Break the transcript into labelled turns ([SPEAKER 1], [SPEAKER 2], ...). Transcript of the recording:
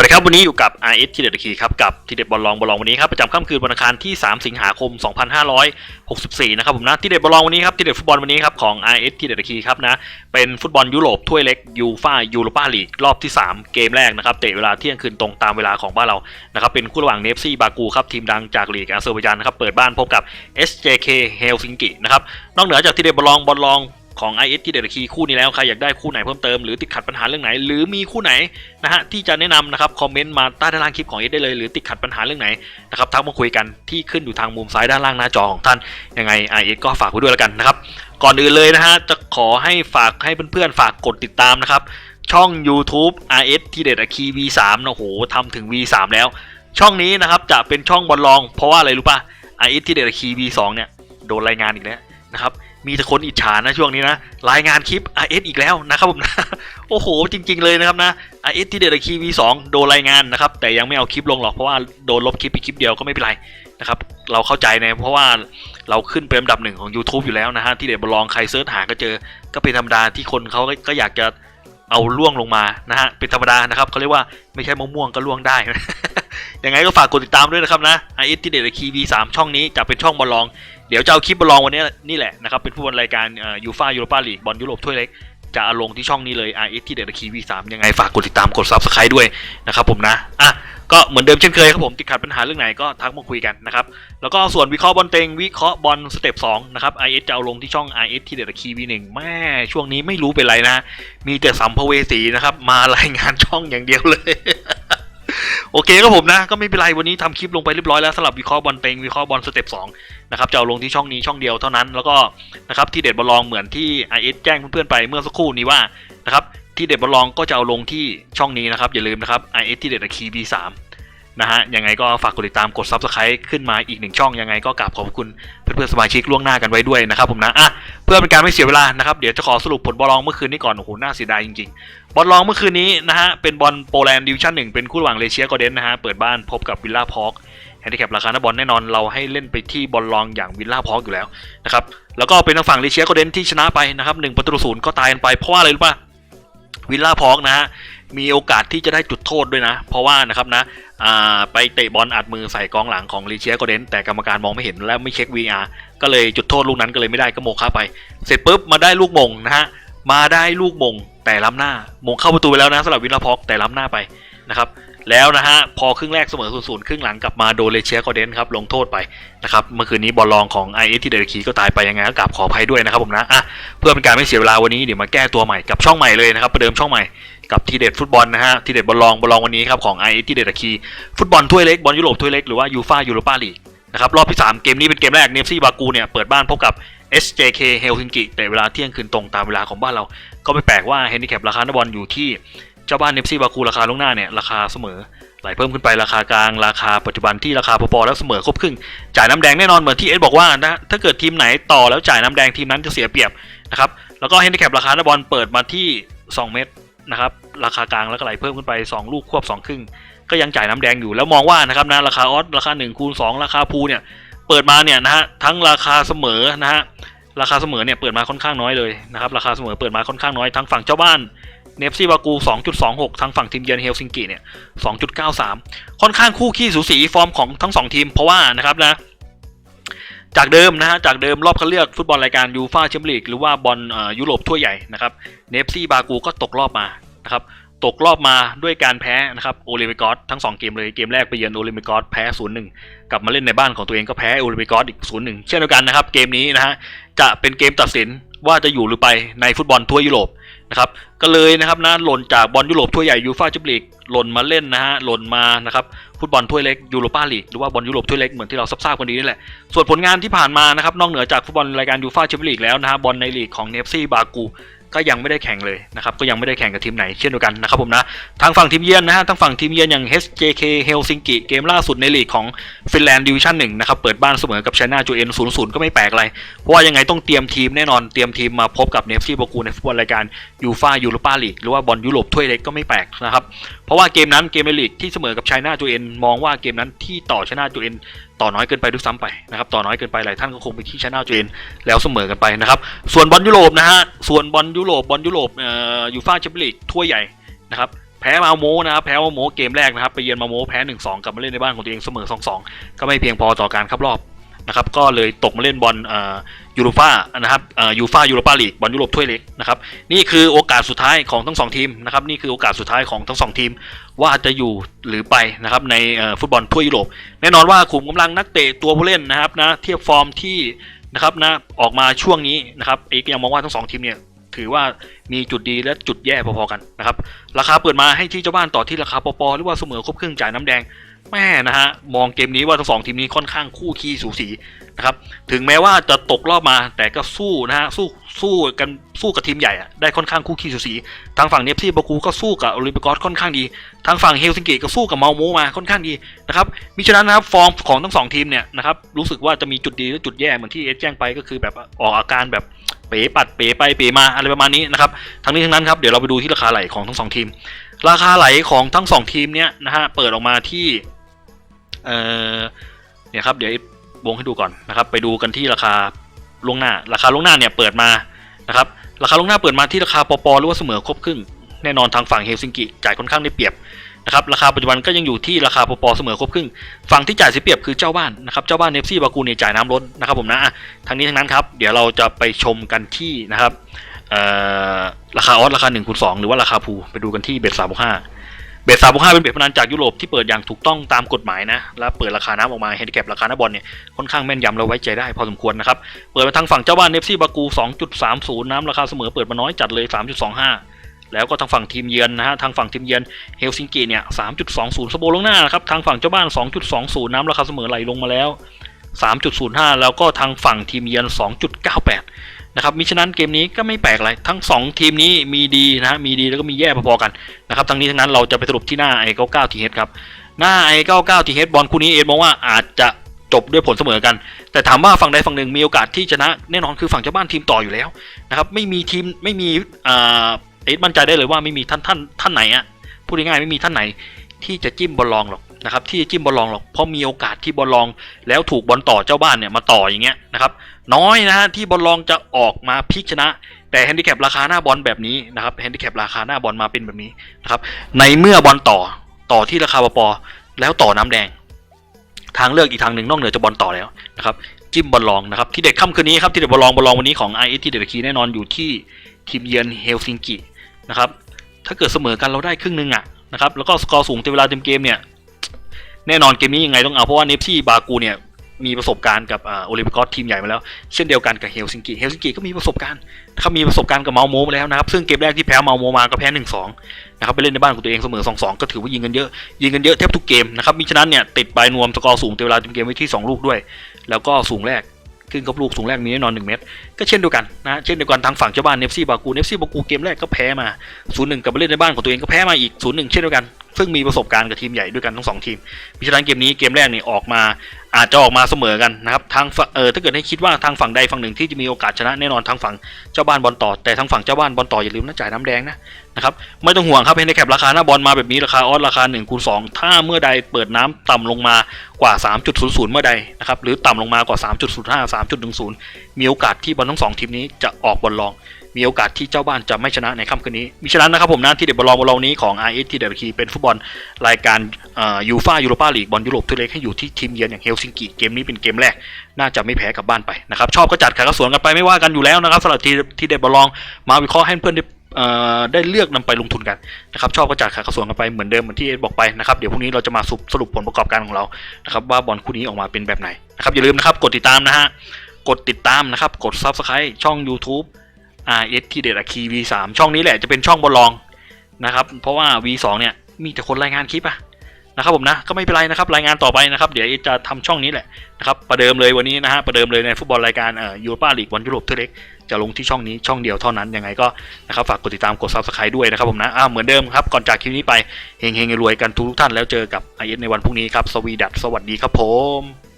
[SPEAKER 1] วัสดีครับ วันนี้อยู่กับ RS ทีเด็ดคีครับกับทีเด็ดบอลลองบอลลองวันนี้ครับประจำค่ำคืนวันอังคารที่ 3 สิงหาคม 2564 นะครับผมนะทีเด็ดบอลลองวันนี้ครับทีเด็ดฟุตบอลวันนี้ครับของ RS ทีเด็ดคีครับนะเป็นฟุตบอลยุโรปถ้วยเล็กยูฟ่ายูโรปาลีกรอบที่ 3 เกมแรกนะครับเตะเวลาเที่ยงคืนตรงตามเวลาของบ้านเรานะครับเป็นคู่ระหว่างเนฟซี่บากูครับทีมดังจากลีกอาเซอร์ไบจานนะครับเปิดบ้านพบกับ SJK เฮลซิงกินะครับนอกเหนือจากทีเด็ดบอลลองบอลลอง ของ IS ที่เดอะคีคู่นี้แล้วใครอยากได้คู่ไหนเพิ่มเติมหรือติดขัดปัญหาเรื่องไหน หรือมีคู่ไหนนะฮะที่จะแนะนำนะครับคอมเมนต์มาใต้ด้านล่างคลิปของ IS ได้เลยหรือติดขัดปัญหาเรื่องไหนนะครับทักมาคุยกันที่ขึ้นอยู่ทางมุมซ้ายด้านล่างหน้าจอของท่านยังไง IS ก็ฝากไว้ด้วยแล้วกันนะครับก่อนอื่นเลยนะฮะจะขอให้ฝากให้เพื่อนๆฝากกดติดตามนะครับช่อง YouTube RS ที่เด็ดคี V3 นะโอ้โหทำถึง V3 แล้ว ช่องนี้นะครับจะเป็นช่องบอลลอง เพราะว่าอะไรรู้ป่ะ RS ที่เด็ดคี V2 เนี่ยโดนรายงานอีกแล้วนะครับ มีแต่คนอิจฉานะช่วงนี้นะ รายงานคลิป RS อีกแล้วนะครับผมนะ โอ้โห จริง ๆ เลยนะครับนะ RS ที่เดอคีวีสองโดนรายงานนะครับ แต่ยังไม่เอาคลิปลงหรอกเพราะว่าโดนลบคลิปไปคลิปเดียวก็ไม่เป็นไรนะครับ เราเข้าใจนะเพราะว่าเราขึ้นเป็นอันดับหนึ่งของ YouTube อยู่แล้วนะฮะที่เดบลองใครเซิร์ชหาก็เจอ ก็เป็นธรรมดาที่คนเขาก็อยากจะเอาล่วงลงมานะฮะเป็นธรรมดานะครับเขาเรียกว่าไม่ใช่มะม่วงก็ล่วงได้ยังไงก็ฝากกดติดตามด้วยนะครับนะ RS ที่เดอคีวีสามช่องนี้จะเป็นช่องบอลลอง เดี๋ยวจะเอาคลิปบอลองวันนี้นี่แหละนะครับเป็นผู้บอลรายการยูฟ่ายูโรปาลีกบอลยุโรปถ้วยเล็กจะเอาลงที่ช่องนี้เลย RS ที่เดอะคีวีสามยังไงฝากกดติดตามกด Subscribe ด้วยนะครับผมนะอะก็เหมือนเดิมเช่นเคยครับผมติดขัดปัญหาเรื่องไหนก็ทักมาคุยกันนะครับแล้วก็ส่วนวิเคราะห์บอลเต็งวิเคราะห์บอลสเต็ป2นะครับ IS จะเอาลงที่ช่อง IS ที่เดอะคีวีหนึ่งแม่ช่วงนี้ไม่รู้เป็นไรนะ มีแต่สัมภเวสีนะครับมารายงานช่องอย่างเดียวเลย โอเคครับผมนะ ก็ไม่เป็นไรวันนี้ทำคลิปลงไปเรียบร้อยแล้วสำหรับวิเคราะห์บอลเต็งวิเคราะห์บอลสเต็ป2นะครับจะเอาลงที่ช่องนี้ช่องเดียวเท่านั้นแล้วก็นะครับที่เด็ดบอลลองเหมือนที่ IS แจ้งเพื่อนๆไปเมื่อสักครู่นี้ว่านะครับที่เด็ดบอลลองก็จะเอาลงที่ช่องนี้นะครับอย่าลืมนะครับ IS ที่เด็ดคีบีสามนะฮะยังไงก็ฝากกดติดตามกด Subscribe ขึ้นมาอีกหนึ่งช่องยังไงก็กราบขอบคุณเพื่อนๆสมาชิกล่วงหน้ากันไว้ด้วยนะครับผมนะอะ พื่อเป็นการไม่เสียเวลานะครับเดี๋ยวจะขอสรุปผลบอลลองเมื่อคืนนี้ก่อนโอ้โหน่าเสียดายจริงๆ บอลลองเมื่อคืนนี้นะฮะเป็นบอลโปแลนด์ดิวชั่นหนึ่งเป็นคู่ระหว่างเลเชียกอเดนนะฮะเปิดบ้านพบกับวิลล่าพอกแฮนดิแคปราคาหน้าบอลแน่นอนเราให้เล่นไปที่บอลลองอย่างวิลล่าพอกอยู่แล้วนะครับแล้วก็เป็นทางฝั่งเลเชียกอเดนที่ชนะไปนะครับหนึ่งประตูศูนย์ก็ตายกันไปเพราะว่าอะไรรู้ป่ะวิลล่าพอกนะฮะ มีโอกาสที่จะได้จุดโทษด้วยนะ เพราะว่านะครับนะไปเตะบอลอัดมือใส่กองหลังของลีเชียโกเดนแต่กรรมการมองไม่เห็นและไม่เช็ค VR ก็เลยจุดโทษลูกนั้นก็เลยไม่ได้ก็โมงเข้าไป เสร็จปุ๊บมาได้ลูกมงนะฮะมาได้ลูกมงแต่ล้ำหน้ามงเข้าประตูไปแล้วนะสำหรับวิลล่าพอกแต่ล้ำหน้าไปนะครับแล้วนะฮะพอครึ่งแรกเสมอ0ูนย์ครึ่งหลังกลับมาโดนเลเชียโกเดนครับลงโทษไปนะครับเมื่อคืนนี้บอลลองของ i อเอชที่เดลคีก็ตายไปยังไงก็กราบขออภัยด้วยนะครับผมนะอะเพื่อเป็นการไม่เสียเวลาวันนี้เดี๋ยวมาแก้ตัวใหม่กับช่องใหม่เลยนะครับประเดิมช่องใหม่ กับทีเด็ดฟุตบอลนะฮะทีเด็ดบอลลองบอลลองวันนี้ครับของไอทีเด็ดคีฟุตบอลถ้วยเล็กบอลยุโรปถ้วยเล็กหรือว่ายูฟ่ายูโรปาลีกนะครับรอบที่ 3 เกมนี้เป็นเกมแรกเนฟซี่บากูเนี่ยเปิดบ้านพบกับ SJK เฮลซิงกิแต่เวลาเที่ยงคืนตรงตามเวลาของบ้านเรา ก็ไม่แปลกว่าเฮนดิแคปราคานักบอลอยู่ที่เจ้าบ้านเนฟซี่บากูราคาล่วงหน้าเนี่ยราคาเสมอไหลเพิ่มขึ้นไปราคากลางราคาปัจจุบันที่ราคาพอๆแล้วเสมอครบครึ่งจ่ายน้ำแดงแน่นอนเหมือนที่เอสบอกว่านะถ้าเกิดทีมไหนต่อแล้วจ่ายน้ำแดงทีมนั้นจะเสียเปรียบนะครับแล้วก็เฮนดิแคปราคานักบอลเปิดมาที่ 2 เมตรนะครับ ราคากลางแล้วก็ไหลเพิ่มขึ้นไป 2 ลูกควบ 2 ครึ่ง ก็ยังจ่ายน้ำแดงอยู่แล้วมองว่านะครับนะราคาออสราคา1คูณ2ราคาพูเนี่ยเปิดมาเนี่ยนะฮะทั้งราคาเสมอนะฮะราคาเสมอเนี่ยเปิดมาค่อนข้างน้อยเลยนะครับราคาเสมอเปิดมาค่อนข้างน้อยทั้งฝั่งเจ้าบ้านเนฟซี่บากู2.26ทั้งฝั่งทีมเยือนเฮลซิงกิเนี่ย 2.93 ค่อนข้างคู่ขี้สูสีฟอร์มของทั้ง 2 ทีม เพราะว่านะครับนะ จากเดิมนะฮะ จากเดิมรอบคัดเลือกฟุตบอลรายการยูฟ่าแชมเปี้ยนลีกหรือว่าบอลยุโรปทั่วใหญ่นะครับ เนฟซี่บากูก็ตกรอบมา นะครับตกรอบมาด้วยการแพ้นะครับโอลิมปิกอสทั้ง 2 เกมเลยเกมแรกไปเยือนโอลิมปิกอสแพ้0-1กลับมาเล่นในบ้านของตัวเองก็แพ้โอลิมปิกอสอีก0-1เช่นเดียวกันนะครับเกมนี้นะฮะจะเป็นเกมตัดสินว่าจะอยู่หรือไปในฟุตบอลทั่วยุโรปนะครับก็เลยนะครับนะหล่นจากบอลยุโรปทั่วใหญ่ยูฟ่าแชมเปี้ยนลีกหล่นมาเล่นนะฮะหล่นมานะครับฟุตบอลถ้วยเล็กยูโรปาลีกหรือว่าบอลยุโรปถ้วยเล็กเหมือนที่เราทราบกันดีนี่แหละส่วนผลงานที่ผ่านมานะครับนอกเหนือจากฟุตบอลรายการยูฟ่าแชมเปี้ยนลีกแล้วนะฮะบอลในลีกของเนฟซี่บากู ก็ยังไม่ได้แข่งเลยนะครับก็ยังไม่ได้แข่งกับทีมไหนเช่นเดียวกันนะครับผมนะทางฝั่งทีมเยือนนะฮะทางฝั่งทีมเยือนอย่าง HJK Helsinki เกมล่าสุดในลีกของฟินแลนด์ดิวิชั่นหนึ่งนะครับเปิดบ้านเสมอกับไชน่าจูเอ็นศูนย์ศูนย์ก็ไม่แปลกอะไร เพราะว่ายังไงต้องเตรียมทีมแน่นอนเตรียมทีมมาพบกับเนฟซี่บากูในฟุตบอลรายการยูฟ่ายูโรปาลีกหรือว่าบอลยุโรปถ้วยเล็กก็ไม่แปลกนะครับเพราะว่าเกมนั้นเกมในลีกที่เสมอกับไชน่าจูเอ็นมองว่าเกมนั้นที่ต่อไชน่าจูเอ็นต่อน้อยเกินไปด้วยซ้ำไปนะครับต่อน้อยเกินไปหลายท่านก็คงไปที่ชนะจูเอ็นแล้วเสมอกันไปนะครับส่วนบอลยุโรปนะฮะส่วนบอลยุุโรปบอลยุโรปเอ่อยูฟ่าแชมเปี้ยนลีกถ้วยใหญ่นะครับแพ้มาโมนะครับแพ้มาโมเกมแรกนะครับไปเยือนมาโมแพ้หนึ่งสองกลับมาเล่นในบ้านของตัวเองเสมอสองสองก็ไม่เพียงพอต่อการคับรอบนะครับก็เลยตกมาเล่นบอลเอ่อยูโรฟานะครับเอ่อยูฟายูโรปาลีกบอลยุโรปถ้วยเล็กนะครับนี่คือโอกาสสุดท้ายของทั้งสองทีมนะครับนี่คือโอกาสสุดท้ายของทั้งสองทีม ว่าจะอยู่หรือไปนะครับในฟุตบอลทั่วยยุโรปแน่นอนว่าขุมกำลังนักเตะตัวผู้เล่นนะครับนะเทียบฟอร์มที่นะครับนะออกมาช่วงนี้นะครับเอกยังมองว่าทั้งสองทีมเนี่ย ถือว่ามีจุดดีและจุดแย่พอๆกันนะครับ ราคาเปิดมาให้ที่เจ้าบ้านต่อที่ราคาปอๆหรือว่าเสมอครบครึ่งจ่ายน้ำแดงแม่นะฮะมองเกมนี้ว่าทั้งสองทีมนี้ค่อนข้างคู่ขี้สูสีนะครับถึงแม้ว่าจะตกรอบมาแต่ก็สู้นะฮะสู้สู้กันสู้กับทีมใหญ่ได้ค่อนข้างคู่ขี้สูสีทางฝั่งเนฟซี่บากูก็สู้กับโอลิมปิกอสค่อนข้างดี ทางฝั่งเฮลซิงกิก็สู้กับเมาโมมาค่อนข้างดีนะครับมิฉะนั้นนะครับฟอร์มของทั้งสองทีมเนี่ยนะครับรู้สึกว่าจะมีจุดดีและจุดแย่เหมือนที่เอสแจ้งไปก็คือแบบออกอาการแบบ เป๋ปัดเป๋ไปเป๋มาอะไรประมาณนี้นะครับทั้งนี้ทั้งนั้นครับเดี๋ยวเราไปดูที่ราคาไหลของทั้งสองทีม ราคาไหลของทั้งสองทีมเนี่ยนะฮะเปิดออกมาที่เอ่อเนี่ยครับเดี๋ยววงให้ดูก่อนนะครับ ไปดูกันที่ราคาลงหน้า ราคาลงหน้าเนี่ยเปิดมานะครับราคาลงหน้าเปิดมาที่ราคาปอปอหรือว่าเสมอครบครึ่งแน่นอนทางฝั่งเฮลซิงกิจ่ายค่อนข้างได้เปรียบ นะครับราคาปัจจุบันก็ยังอยู่ที่ราคาปอปเสมอครบครึ่งฝั่งที่จ่ายเสียเปรียบคือเจ้าบ้านนะครับเจ้าบ้านเนฟซี่บากูเนี่ยจ่ายน้ำล้นนะครับผมนะทั้งนี้ทั้งนั้นครับเดี๋ยวเราจะไปชมกันที่นะครับราคาออสราคา1คูณ2หรือว่าราคาภูไปดูกันที่เบ็ดสามบวกห้าเบ็ดสามบวกห้าเป็นเบ็ดพนันจากยุโรปที่เปิดอย่างถูกต้องตามกฎหมายนะ และเปิดราคาน้ำออกมาเฮนดิแคปราคาน้าบอลเนี่ยค่อนข้างแม่นยำเราไว้ใจได้พอสมควรนะครับ เปิดมาทางฝั่งเจ้าบ้านเนฟซี่บากู 2.30 น้ำราคาเสมอเปิดมาน้อยจัดเลย 3.25 แล้วก็ทางฝั่งทีมเยือนนะฮะทางฝั่งทีมเยือนเฮลซิงกิเนี่ย3.20สโบลงหน้านะครับทางฝั่งเจ้าบ้าน2.20น้ำราคาเสมอไหลลงมาแล้ว3.05แล้วก็ทางฝั่งทีมเยือน2.98นะครับมิฉะนั้นเกมนี้ก็ไม่แปลกอะไรทั้ง 2 ทีมนี้มีดีนะฮะมีดีแล้วก็มีแย่พอๆกันนะครับทั้งนี้ทั้งนั้นเราจะไปสรุปที่หน้า i99 TH ครับหน้า i99 TH บอลคู่นี้เอ็ดมองว่าอาจจะจบด้วยผลเสมอกัน แต่ถามว่าฝั่งใดฝั่งหนึ่งมีโอกาสที่ชนะแน่นอนคือฝั่งเจ้าบ้านทีมต่ออยู่แล้วนะครับไม่มีทีมไม่มีอ่า เอ็ดมั่นใจได้เลยว่าไม่มีท่านท่านท่านไหนอะพูดง่ายๆไม่มีท่านไหนที่จะจิ้มบอลลองหรอกนะครับที่จะจิ้มบอลลองหรอกเพราะมีโอกาสที่บอลลอง แล้วถูกบอลต่อเจ้าบ้านเนี่ยมาต่ออย่างเงี้ยนะครับน้อยนะฮะที่บอลลองจะออกมาพลิกชนะ แต่แฮนดิแคปราคาหน้าบอลแบบนี้นะครับแฮนดิแคปราคาหน้าบอลมาเป็นแบบนี้นะครับในเมื่อบอลต่อต่อที่ราคาปอๆแล้วต่อน้ำแดง ทางเลือกอีกทางหนึ่งนอกเหนือจากบอลต่อแล้วนะครับจิ้มบอลลองนะครับที่เด็ดค่ำคืนนี้ครับที่เด็ดบอลลองบอลลองวันนี้ของ i อที่เด็ดคีแน่นอนอยู่ที่ทีมเยือนเฮลซิงกิ นะครับถ้าเกิดเสมอกันเราได้ครึ่งหนึ่งอะนะครับแล้วก็สกอร์สูงเต็มเวลาเต็มเกมเนี่ยแน่นอนเกมนี้ยังไงต้องเอาเพราะว่าเนฟซี่บากูเนี่ยมีประสบการณ์กับโอลิมปิกอสทีมใหญ่มาแล้ว เช่นเดียวกันกับเฮลซิงกิเฮลซิงกิก็มีประสบการณ์นะครับมีประสบการณ์กับเมาโมมาแล้วนะครับซึ่งเกมแรกที่แพ้เมาโมมาก็แพ้หนึ่งสองนะครับไปเล่นในบ้านของตัวเองเสมอสองสองก็ถือว่ายิงกันเยอะ ยิงกันเยอะแทบทุกเกมนะครับมิฉะนั้นเนี่ยติดใบนวมสกอร์สูงแต่เวลาเต็มเกมไว้ที่ 2 ลูกด้วย แล้วก็สูงแรก ขึ้นกับลูกสูงแรกมีแน่นอน 1 เมตร ก็เช่นเดียวกันนะเช่นเดียวกันทางฝั่งเจ้าบ้านเนฟซี่บากูเนฟซี่บากูเกมแรกก็แพ้มา0-1กับไปเล่นในบ้านของตัวเองก็แพ้มาอีก0-1เช่นเดียวกัน ซึ่งมีประสบการณ์กับทีมใหญ่ด้วยกันทั้งสองทีมมิฉะนั้นเกมนี้เกมแรกนี่ออกมาอาจจะออกมาเสมอกันนะครับทางเออถ้าเกิดให้คิดว่าทางฝั่งใดฝั่งหนึ่งที่จะมีโอกาสชนะแน่นอนทางฝั่งเจ้าบ้านบอลต่อแต่ทางฝั่งเจ้าบ้านบอลต่ออย่าลืมนะจ่ายน้ำแดงนะนะครับไม่ต้องห่วงครับเฮนดแคปราคาหน้าบอลมาแบบนี้ราคาออสราคา1คูณ2ถ้าเมื่อใดเปิดน้ำต่ำลงมากว่า 3.00 เมื่อใดนะครับหรือต่ำลงมากว่า 3.05 3.10 มีโอกาสที่บอลทั้งสองทีมนี้จะออกบอลลอง มีโอกาสที่เจ้าบ้านจะไม่ชนะในค่ำคืนนี้มิฉะนั้นนะครับผมนะที่เด็ดบอลลองบอลลองนี้ของ i s ที่เด็ดคีเป็นฟุตบอลรายการยูฟ่ายูโรปาลีกบอลยุโรปทุเล็กให้อยู่ที่ทีมเยือนอย่างเฮลซิงกิเกมนี้เป็นเกมแรก น่าจะไม่แพ้กับบ้านไปนะครับชอบก็จัดขายกระสวนกันไปไม่ว่ากันอยู่แล้วนะครับสำหรับทีที่เด็ดบอลลองมาวิเคราะห์ให้เพื่อนได้เอ่อได้เลือกนำไปลงทุนกันนะครับชอบก็จัดขายกระสวนกันไปเหมือนเดิมเหมือนที่เอ็ดบอกไปนะครับเดี๋ยวพรุ่งนี้เราจะมาสรุปสรุปผลประกอบการของเรานะครับว่าบอลคู่นี้ออกมาเป็นแบบไหนนะครับอย่าลืมนะครับกดติดตามนะฮะกดติดตามนะครับกด Subscribe ช่อง YouTube RS ที่เด็ดอะคี V3 ช่องนี้แหละจะเป็นช่องบอลลองนะครับ เพราะว่า V2 เนี่ยมีแต่คนรายงานคลิปอะนะครับผมนะก็ไม่เป็นไรนะครับรายงานต่อไปนะครับ เดี๋ยวจะทำช่องนี้แหละนะครับประเดิมเลยวันนี้นะฮะประเดิมเลยในฟุตบอลรายการเอ่อยูโรปาลีกบอลยุโรปเทเล็กจะลงที่ช่องนี้ช่องเดียวเท่านั้นยังไงก็นะครับฝากกดติดตามกด subscribe ด้วยนะครับผมนะอ้าเหมือนเดิมครับก่อนจากคลิปนี้ไปเฮงๆรวยกันทุกท่านแล้วเจอกับไอเอสในวันพรุ่งนี้ครับสวีดัสสวัสดีครับผม